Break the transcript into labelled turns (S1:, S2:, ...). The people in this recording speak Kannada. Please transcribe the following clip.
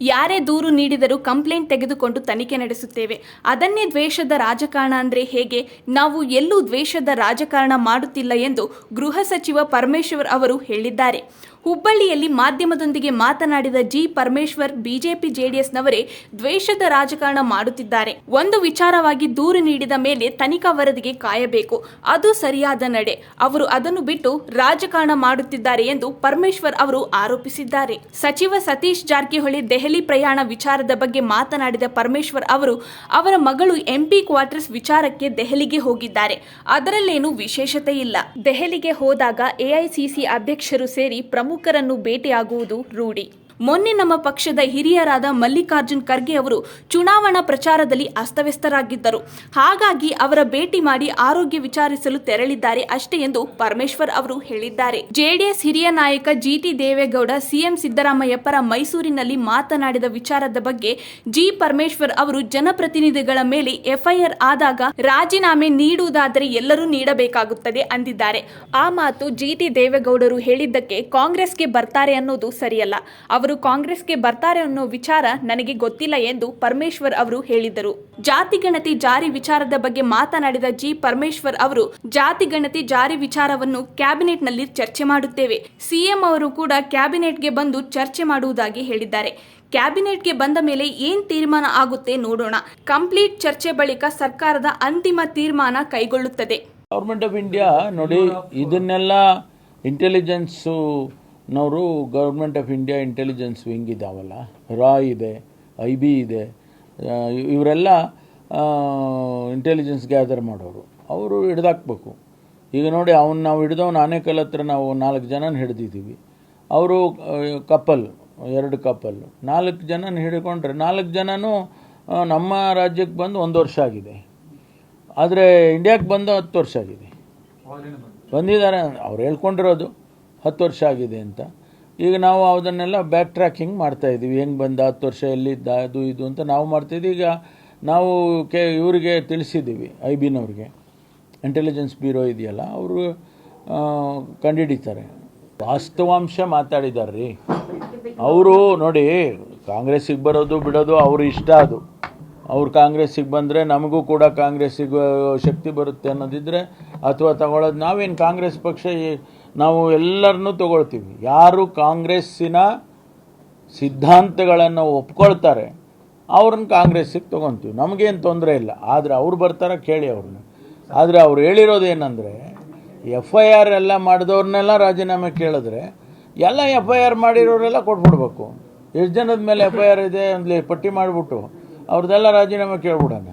S1: ಯಾರೇ ದೂರು ನೀಡಿದರೂ ಕಂಪ್ಲೇಂಟ್ ತೆಗೆದುಕೊಂಡು ತನಿಖೆ ನಡೆಸುತ್ತೇವೆ. ಅದನ್ನೇ ದ್ವೇಷದ ರಾಜಕಾರಣ ಅಂದ್ರೆ ಹೇಗೆ? ನಾವು ಎಲ್ಲೂ ದ್ವೇಷದ ರಾಜಕಾರಣ ಮಾಡುತ್ತಿಲ್ಲ ಎಂದು ಗೃಹ ಸಚಿವ ಪರಮೇಶ್ವರ್ ಅವರು ಹೇಳಿದ್ದಾರೆ. ಹುಬ್ಬಳ್ಳಿಯಲ್ಲಿ ಮಾಧ್ಯಮದೊಂದಿಗೆ ಮಾತನಾಡಿದ ಜಿ. ಪರಮೇಶ್ವರ್, ಬಿಜೆಪಿ, ಜೆಡಿಎಸ್ನವರೇ ದ್ವೇಷದ ರಾಜಕಾರಣ ಮಾಡುತ್ತಿದ್ದಾರೆ. ಒಂದು ವಿಚಾರವಾಗಿ ದೂರು ನೀಡಿದ ಮೇಲೆ ತನಿಖಾ ವರದಿಗೆ ಕಾಯಬೇಕು. ಅದು ಸರಿಯಾದ ನಡೆ. ಅವರು ಅದನ್ನು ಬಿಟ್ಟು ರಾಜಕಾರಣ ಮಾಡುತ್ತಿದ್ದಾರೆ ಎಂದು ಪರಮೇಶ್ವರ್ ಅವರು ಆರೋಪಿಸಿದ್ದಾರೆ. ಸಚಿವ ಸತೀಶ್ ಜಾರಕಿಹೊಳಿ, ದೆಹಲಿ ಪ್ರಯಾಣ ವಿಚಾರದ ಬಗ್ಗೆ ಮಾತನಾಡಿದ ಪರಮೇಶ್ವರ್ ಅವರು, ಅವರ ಮಗಳು ಎಂಪಿ ಕ್ವಾರ್ಟರ್ಸ್ ವಿಚಾರಕ್ಕೆ ದೆಹಲಿಗೆ ಹೋಗಿದ್ದಾರೆ. ಅದರಲ್ಲೇನು ವಿಶೇಷತೆ ಇಲ್ಲ ದೆಹಲಿಗೆ ಹೋದಾಗ ಎಐಸಿಸಿ ಅಧ್ಯಕ್ಷರು ಸೇರಿ ಪ್ರಮುಖರನ್ನು ಭೇಟಿಯಾಗುವುದು ರೂಢಿ. ಮೊನ್ನೆ ನಮ್ಮ ಪಕ್ಷದ ಹಿರಿಯರಾದ ಮಲ್ಲಿಕಾರ್ಜುನ್ ಖರ್ಗೆ ಅವರು ಚುನಾವಣಾ ಪ್ರಚಾರದಲ್ಲಿ ಅಸ್ತವ್ಯಸ್ತರಾಗಿದ್ದರು. ಹಾಗಾಗಿ ಅವರ ಭೇಟಿ ಮಾಡಿ ಆರೋಗ್ಯ ವಿಚಾರಿಸಲು ತೆರಳಿದ್ದಾರೆ ಅಷ್ಟೇ ಎಂದು ಪರಮೇಶ್ವರ್ ಅವರು ಹೇಳಿದ್ದಾರೆ. ಜೆಡಿಎಸ್ ಹಿರಿಯ ನಾಯಕ ಜಿಟಿ ದೇವೇಗೌಡ, ಸಿಎಂ ಸಿದ್ದರಾಮಯ್ಯ ಪರ ಮೈಸೂರಿನಲ್ಲಿ ಮಾತನಾಡಿದ ವಿಚಾರದ ಬಗ್ಗೆ ಜಿ. ಪರಮೇಶ್ವರ್ ಅವರು ಜನಪ್ರತಿನಿಧಿಗಳ ಮೇಲೆ ಎಫ್ಐಆರ್ ಆದಾಗ ರಾಜೀನಾಮೆ ನೀಡುವುದಾದರೆ ಎಲ್ಲರೂ ನೀಡಬೇಕಾಗುತ್ತದೆ ಅಂದಿದ್ದಾರೆ. ಆ ಮಾತು ಜಿಟಿ ದೇವೇಗೌಡರು ಹೇಳಿದ್ದಕ್ಕೆ ಕಾಂಗ್ರೆಸ್ಗೆ ಬರ್ತಾರೆ ಅನ್ನೋದು ಸರಿಯಲ್ಲ. ಅವರು ಕಾಂಗ್ರೆಸ್ಗೆ ಬರ್ತಾರೆ ಅನ್ನೋ ವಿಚಾರ ನನಗೆ ಗೊತ್ತಿಲ್ಲ ಎಂದು ಪರಮೇಶ್ವರ್ ಅವರು ಹೇಳಿದರು ಜಾತಿ ಗಣತಿ ಜಾರಿ ವಿಚಾರದ ಬಗ್ಗೆ ಮಾತನಾಡಿದ ಜಿ. ಪರಮೇಶ್ವರ್ ಅವರು, ಜಾತಿ ಗಣತಿ ಜಾರಿ ವಿಚಾರವನ್ನು ಕ್ಯಾಬಿನೆಟ್ನಲ್ಲಿ ಚರ್ಚೆ ಮಾಡುತ್ತೇವೆ. ಸಿಎಂ ಅವರು ಕೂಡ ಕ್ಯಾಬಿನೆಟ್ಗೆ ಬಂದು ಚರ್ಚೆ ಮಾಡುವುದಾಗಿ ಹೇಳಿದ್ದಾರೆ. ಕ್ಯಾಬಿನೆಟ್ಗೆ ಬಂದ ಮೇಲೆ ಏನ್ ತೀರ್ಮಾನ ಆಗುತ್ತೆ ನೋಡೋಣ. ಕಂಪ್ಲೀಟ್ ಚರ್ಚೆ ಬಳಿಕ ಸರ್ಕಾರದ ಅಂತಿಮ ತೀರ್ಮಾನ ಕೈಗೊಳ್ಳುತ್ತದೆ.
S2: ಗೌರ್ಮೆಂಟ್ ಆಫ್ ಇಂಡಿಯಾ ನೋಡಿ, ಇದನ್ನೆಲ್ಲ ಇಂಟೆಲಿಜೆನ್ಸು ನವರು government of India intelligence wing ಇದಾವಲ್ಲ ರಾ ಇದೆ ಐ ಬಿ ಇದೆ ಇವರೆಲ್ಲ ಇಂಟೆಲಿಜೆನ್ಸ್ ಗ್ಯಾದರ್ ಮಾಡೋರು. ಅವರು ಹಿಡ್ದಾಕ್ಬೇಕು. ಈಗ ನೋಡಿ ಅವ್ನು ನಾವು ಹಿಡ್ದವ್ನು ಆನೇಕಲ್ ಹತ್ರ ನಾವು ನಾಲ್ಕು ಜನನ ಹಿಡ್ದಿದ್ದೀವಿ ಅವರು ಕಪಲ್ ಎರಡು ಕಪಲ್ ನಾಲ್ಕು ಜನನ ಹಿಡ್ಕೊಂಡ್ರೆ ನಾಲ್ಕು ಜನನೂ ನಮ್ಮ ರಾಜ್ಯಕ್ಕೆ ಬಂದು ಒಂದು ವರ್ಷ ಆಗಿದೆ. ಆದರೆ ಇಂಡಿಯಾಕ್ಕೆ ಬಂದು ಹತ್ತು ವರ್ಷ ಆಗಿದೆ. ಬಂದಿದ್ದಾರೆ ಅವ್ರು ಹೇಳ್ಕೊಂಡಿರೋದು. ಹತ್ತು ವರ್ಷ ಆಗಿದೆ ಅಂತ. ಈಗ ನಾವು ಅದನ್ನೆಲ್ಲ ಬ್ಯಾಕ್ ಟ್ರ್ಯಾಕಿಂಗ್ ಮಾಡ್ತಾ ಇದ್ದೀವಿ. ಹೆಂಗೆ ಬಂದ ಹತ್ತು ವರ್ಷ, ಎಲ್ಲಿದ್ದ, ಅದು, ಇದು ಅಂತ ನಾವು ಮಾಡ್ತಾಯಿದ್ದೀವಿ ಈಗ ನಾವು ಕೆ, ಇವರಿಗೆ ತಿಳಿಸಿದ್ದೀವಿ ಐ ಬಿನವ್ರಿಗೆ ಇಂಟೆಲಿಜೆನ್ಸ್ ಬ್ಯೂರೋ ಇದೆಯಲ್ಲ, ಅವರು ಕಂಡುಹಿಡಿತಾರೆ ವಾಸ್ತವಾಂಶ ಮಾತಾಡಿದ್ದಾರೆ ರೀ ಅವರು ನೋಡಿ, ಕಾಂಗ್ರೆಸ್ಸಿಗೆ ಬರೋದು, ಬಿಡೋದು ಅವ್ರ ಇಷ್ಟ ಅದು. ಅವ್ರು ಕಾಂಗ್ರೆಸ್ಸಿಗೆ ಬಂದರೆ ನಮಗೂ ಕೂಡ ಕಾಂಗ್ರೆಸ್ಸಿಗೆ ಶಕ್ತಿ ಬರುತ್ತೆ ಅನ್ನೋದಿದ್ದರೆ ಅಥವಾ ತಗೊಳ್ಳೋದು ನಾವೇನು ಕಾಂಗ್ರೆಸ್ ಪಕ್ಷ ನಾವು ಎಲ್ಲರನ್ನೂ ತಗೊಳ್ತೀವಿ. ಯಾರು ಕಾಂಗ್ರೆಸ್ಸಿನ ಸಿದ್ಧಾಂತಗಳನ್ನು ಒಪ್ಕೊಳ್ತಾರೆ, ಅವ್ರನ್ನ ಕಾಂಗ್ರೆಸ್ಸಿಗೆ ತೊಗೊತೀವಿ. ನಮಗೇನು ತೊಂದರೆ ಇಲ್ಲ. ಆದರೆ ಅವ್ರು ಬರ್ತಾರೆ, ಕೇಳಿ ಅವ್ರನ್ನ. ಆದರೆ ಅವ್ರು ಹೇಳಿರೋದು ಏನಂದರೆ ಎಫ್ ಐ ಆರ್ ಎಲ್ಲ ಮಾಡಿದವ್ರನ್ನೆಲ್ಲ ರಾಜೀನಾಮೆ ಕೇಳಿದ್ರೆ, ಎಲ್ಲ ಎಫ್ ಐ ಆರ್ ಮಾಡಿರೋರೆಲ್ಲ ಕೊಟ್ಬಿಡ್ಬೇಕು. ಎಷ್ಟು ಜನದ ಮೇಲೆ ಎಫ್ ಐ ಆರ್ ಇದೆ ಒಂದು ಪಟ್ಟಿ ಮಾಡಿಬಿಟ್ಟು, ಅವ್ರದ್ದೆಲ್ಲ ರಾಜೀನಾಮೆ ಕೇಳ್ಬಿಡೋಣ.